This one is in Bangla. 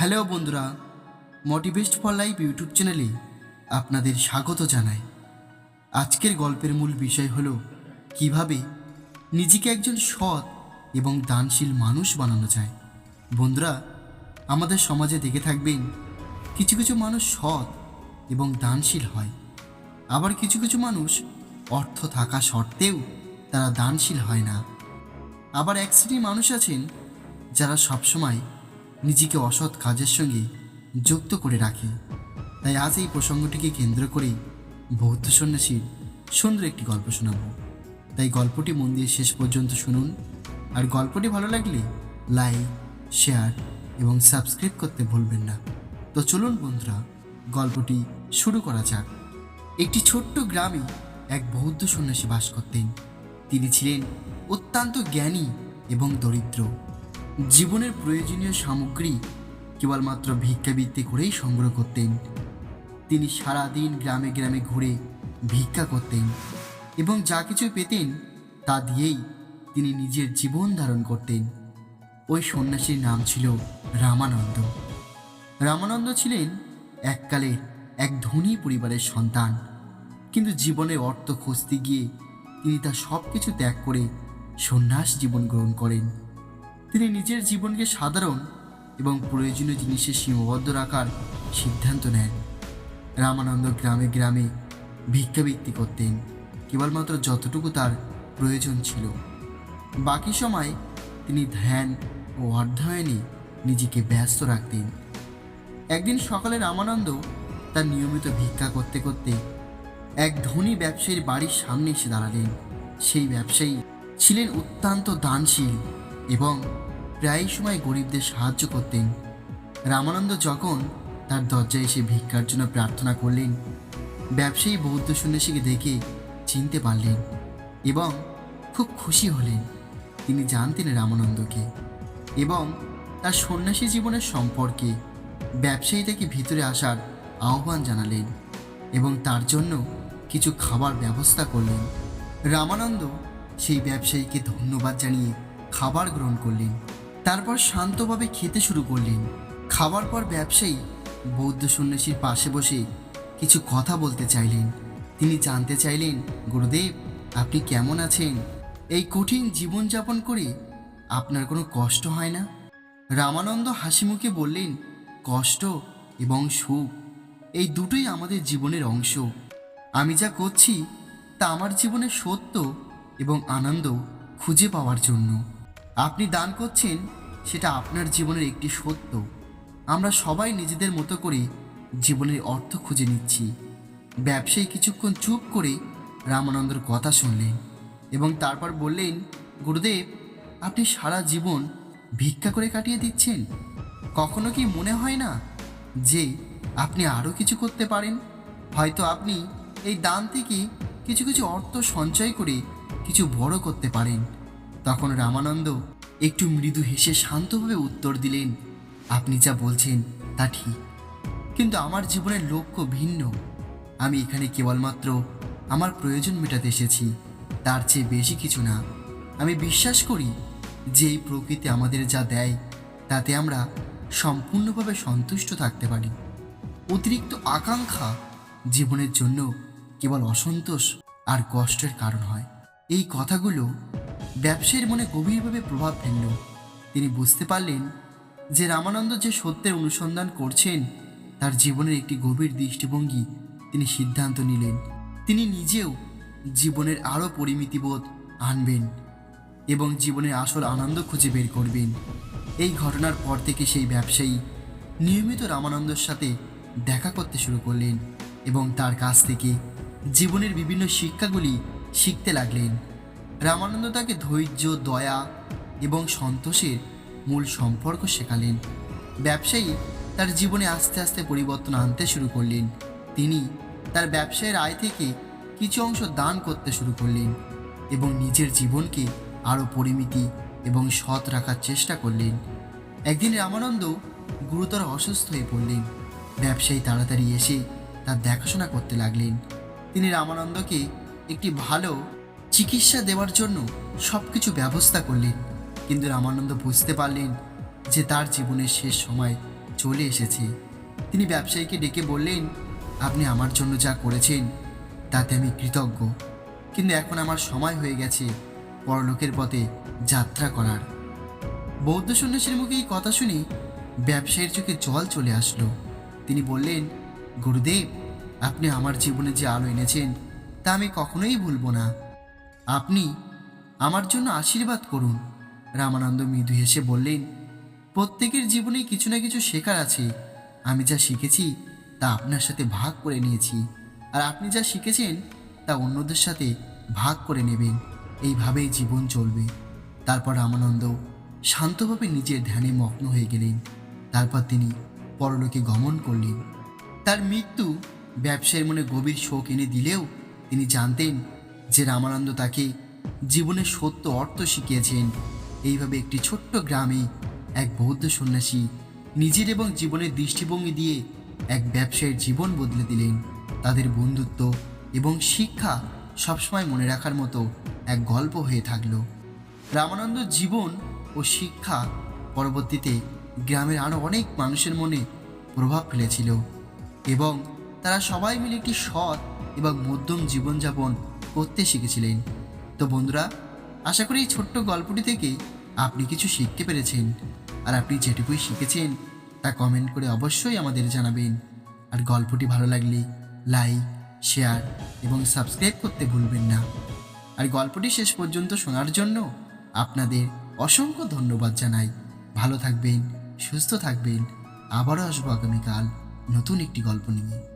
হ্যালো বন্ধুরা মোটিভেস্ট ফর লাইফ ইউটিউব চ্যানেলে আপনাদের স্বাগত জানাই। আজকের গল্পের মূল বিষয় হলো, কীভাবে নিজেকে একজন সৎ এবং দানশীল মানুষ বানানো যায়। বন্ধুরা, আমাদের সমাজে দেখে থাকবেন, কিছু কিছু মানুষ সৎ এবং দানশীল হয়। আবার কিছু কিছু মানুষ অর্থ থাকা সত্ত্বেও তারা দানশীল হয় না। আবার এক শ্রেণির মানুষ আছেন, যারা সবসময় নিজেকে অসৎ কাজের সঙ্গে যুক্ত করে রাখে। তাই আজ এই প্রসঙ্গটিকে কেন্দ্র করেই বৌদ্ধ সন্ন্যাসীর সুন্দর একটি গল্প শোনাব। তাই গল্পটি মন দিয়ে শেষ পর্যন্ত শুনুন। আর গল্পটি ভালো লাগলে লাইক, শেয়ার এবং সাবস্ক্রাইব করতে ভুলবেন না। তো চলুন বন্ধুরা, গল্পটি শুরু করা যাক। একটি ছোট্ট গ্রামে এক বৌদ্ধ সন্ন্যাসী বাস করতেন। তিনি ছিলেন অত্যন্ত জ্ঞানী এবং দরিদ্র। জীবনের প্রয়োজনীয় সামগ্রী কেবলমাত্র ভিক্ষাবৃত্তি করেই সংগ্রহ করতেন। তিনি সারাদিন গ্রামে গ্রামে ঘুরে ভিক্ষা করতেন এবং যা কিছু পেতেন তা দিয়েই তিনি নিজের জীবন ধারণ করতেন। ওই সন্ন্যাসীর নাম ছিল রামানন্দ। রামানন্দ ছিলেন এককালের এক ধনী পরিবারের সন্তান। কিন্তু জীবনে অর্থ খুঁজতে গিয়ে তিনি তার সব কিছু ত্যাগ করে সন্ন্যাস জীবন গ্রহণ করেন। তিনি নিজের জীবনকে সাধারণ এবং প্রয়োজনীয় জিনিসে সীমাবদ্ধ রাখার সিদ্ধান্ত নেন। রামানন্দ গ্রামে গ্রামে ভিক্ষাবৃত্তি করতেন, কেবলমাত্র যতটুকু তার প্রয়োজন ছিল। বাকি সময় তিনি ধ্যান ও অধ্যয়নে নিজেকে ব্যস্ত রাখতেন। একদিন সকালে রামানন্দ তার নিয়মিত ভিক্ষা করতে করতে এক ধনী ব্যবসায়ীর বাড়ির সামনে এসে দাঁড়ালেন। সেই ব্যবসায়ী ছিলেন অত্যন্ত দানশীল। এবং প্রায় সময় গরিবদের সাহায্য করতেন। রামানন্দ যখন তার দরজায় এসে ভিক্ষার জন্য প্রার্থনা করলেন, ব্যবসায়ী বৌদ্ধ সন্ন্যাসীকে দেখে চিনতে পারলেন এবং খুব খুশি হলেন। তিনি জানতেন রামানন্দকে এবং তার সন্ন্যাসী জীবনের সম্পর্কে ব্যবসায়ী তাকে ভিতরে আসার আহ্বান জানালেন এবং তার জন্য কিছু খাবার ব্যবস্থা করলেন। রামানন্দ সেই ব্যবসায়ীকে ধন্যবাদ জানিয়ে খাবার গ্রহণ করলেন। তারপর শান্তভাবে খেতে শুরু করলেন। খাবার পর ব্যবসায়ী বৌদ্ধ সন্ন্যাসীর পাশে বসে কিছু কথা বলতে চাইলেন। তিনি জানতে চাইলেন, গুরুদেব, আপনি কেমন আছেন? এই কঠিন জীবনযাপন করে আপনার কোনো কষ্ট হয় না? রামানন্দ হাসি মুখে বললেন, কষ্ট এবং সুখ, এই দুটোই আমাদের জীবনের অংশ। আমি যা করছি তা আমার জীবনের সত্য এবং আনন্দ খুঁজে পাওয়ার জন্য। আপনি দান করছেন, সেটা আপনার জীবনের একটি সত্য। আমরা সবাই নিজেদের মতো করে জীবনের অর্থ খুঁজে নিচ্ছি। ব্যবসায়ী কিছুক্ষণ চুপ করে রামানন্দর কথা শুনলেন এবং তারপর বললেন, গুরুদেব, আপনি সারা জীবন ভিক্ষা করে কাটিয়ে দিচ্ছেন? কখনো কি মনে হয় না যে আপনি আরও কিছু করতে পারেন? হয়তো আপনি এই দান থেকে কিছু কিছু অর্থ সঞ্চয় করে কিছু বড় করতে পারেন। তখন রামানন্দ একটু মৃদু হেসে শান্তভাবে উত্তর দিলেন, আপনি যা বলছেন তা ঠিক, কিন্তু আমার জীবনের লক্ষ্য ভিন্ন। আমি এখানে কেবলমাত্র আমার প্রয়োজন মেটাতে এসেছি, তার চেয়ে বেশি কিছু না। আমি বিশ্বাস করি যে এই প্রকৃতি আমাদের যা দেয়, তাতে আমরা সম্পূর্ণভাবে সন্তুষ্ট থাকতে পারি। অতিরিক্ত আকাঙ্ক্ষা জীবনের জন্য কেবল অসন্তোষ আর কষ্টের কারণ হয়। এই কথাগুলো ব্যবসায়ীর মনে গভীরভাবে প্রভাব ফেলল। তিনি বুঝতে পারলেন যে রামানন্দ যে সত্যের অনুসন্ধান করছেন, তার জীবনের একটি গভীর দৃষ্টিভঙ্গি তিনি সিদ্ধান্ত নিলেন। তিনি নিজেও জীবনের আরও পরিমিতিবোধ আনবেন এবং জীবনের আসল আনন্দ খুঁজে বের করবেন। এই ঘটনার পর থেকে সেই ব্যবসায়ী নিয়মিত রামানন্দর সাথে দেখা করতে শুরু করলেন এবং তার কাছ থেকে জীবনের বিভিন্ন শিক্ষাগুলি শিখতে লাগলেন। রামানন্দ তাকে ধৈর্য, দয়া এবং সন্তোষের মূল সম্পর্ক শেখালেন। ব্যবসায়ী তার জীবনে আস্তে আস্তে পরিবর্তন আনতে শুরু করলেন। তিনি তার ব্যবসায়ের আয় থেকে কিছু অংশ দান করতে শুরু করলেন এবং নিজের জীবনকে আরও পরিমিতি এবং সৎ রাখার চেষ্টা করলেন। একদিন রামানন্দ গুরুতর অসুস্থ হয়ে পড়লেন। ব্যবসায়ী তাড়াতাড়ি এসে তার দেখাশোনা করতে লাগলেন। তিনি রামানন্দকে একটি ভালো চিকিৎসা দেওয়ার জন্য সব কিছু ব্যবস্থা করলেন। কিন্তু রামানন্দ বুঝতে পারলেন যে তার জীবনের শেষ সময় চলে এসেছে। তিনি ব্যবসায়ীকে ডেকে বললেন, আপনি আমার জন্য যা করেছেন, তাতে আমি কৃতজ্ঞ। কিন্তু এখন আমার সময় হয়ে গেছে পরলোকের পথে যাত্রা করার। বৌদ্ধ সন্ন্যাসীর মুখে এই কথা শুনে ব্যবসায়ীর চোখে জল চলে আসলো। তিনি বললেন, গুরুদেব, আপনি আমার জীবনে যে আলো এনেছেন, তা আমি কখনোই ভুলব না। আপনি আমার জন্য আশীর্বাদ করুন। রামানন্দ মৃদু হেসে বললেন, প্রত্যেকের জীবনেই কিছু না কিছু শেখার আছে। আমি যা শিখেছি, তা আপনার সাথে ভাগ করে নিয়েছি। আর আপনি যা শিখেছেন, তা অন্যদের সাথে ভাগ করে নেবেন। এইভাবেই জীবন চলবে। তারপর রামানন্দ শান্তভাবে নিজের ধ্যানে মগ্ন হয়ে গেলেন। তারপর তিনি পরলোকে গমন করলেন। তার মৃত্যু ব্যবসায়ের মনে গভীর শোক এনে দিলেও তিনি জানতেন যে রামানন্দ তাকে জীবনের সত্য অর্থ শিখিয়েছেন। এইভাবে একটি ছোট্ট গ্রামে এক বৌদ্ধ সন্ন্যাসী নিজের এবং জীবনের দৃষ্টিভঙ্গি দিয়ে এক ব্যবসায়ীর জীবন বদলে দিলেন। তাদের বন্ধুত্ব এবং শিক্ষা সবসময় মনে রাখার মতো এক গল্প হয়ে থাকল। রামানন্দ জীবন ও শিক্ষা পরবর্তীতে গ্রামের আরও অনেক মানুষের মনে প্রভাব ফেলেছিল এবং তারা সবাই মিলে একটি সৎ এবং মধ্যম জীবনযাপন করতে শিখেছিলেন। তো বন্ধুরা, আশা করি এই ছোট্ট গল্পটি থেকে আপনি কিছু শিখতে পেরেছেন। আর আপনি যেটুকুই শিখেছেন, তা কমেন্ট করে অবশ্যই আমাদের জানাবেন। আর গল্পটি ভালো লাগলে লাইক শেয়ার এবং সাবস্ক্রাইব করতে ভুলবেন না। আর গল্পটি শেষ পর্যন্ত শোনার জন্য আপনাদের অসংখ্য ধন্যবাদ জানাই। ভালো থাকবেন, সুস্থ থাকবেন। আবারও আসব আগামীকাল নতুন একটি গল্প নিয়ে।